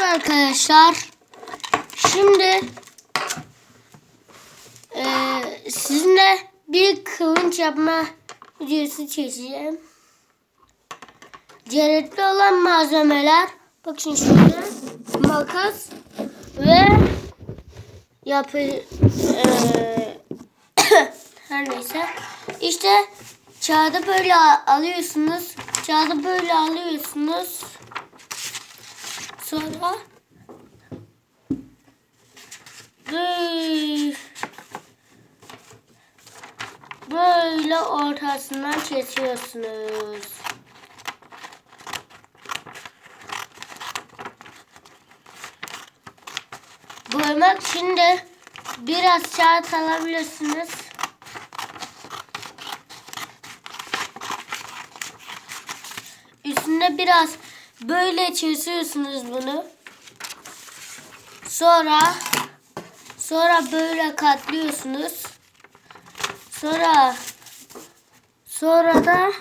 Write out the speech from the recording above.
arkadaşlar. Şimdi eee, sizinle bir kılınç yapma videosu çekeceğim. Gerekli olan malzemeler bakın şurada makas ve yapı eee, her neyse işte kağıdı böyle alıyorsunuz kağıdı böyle alıyorsunuz sonra böyle ortasından kesiyorsunuz. Boyamak için de biraz kağıt alabilirsiniz. Üstüne biraz böyle kesiyorsunuz bunu. Sonra sonra böyle katlıyorsunuz. Sonra sonra da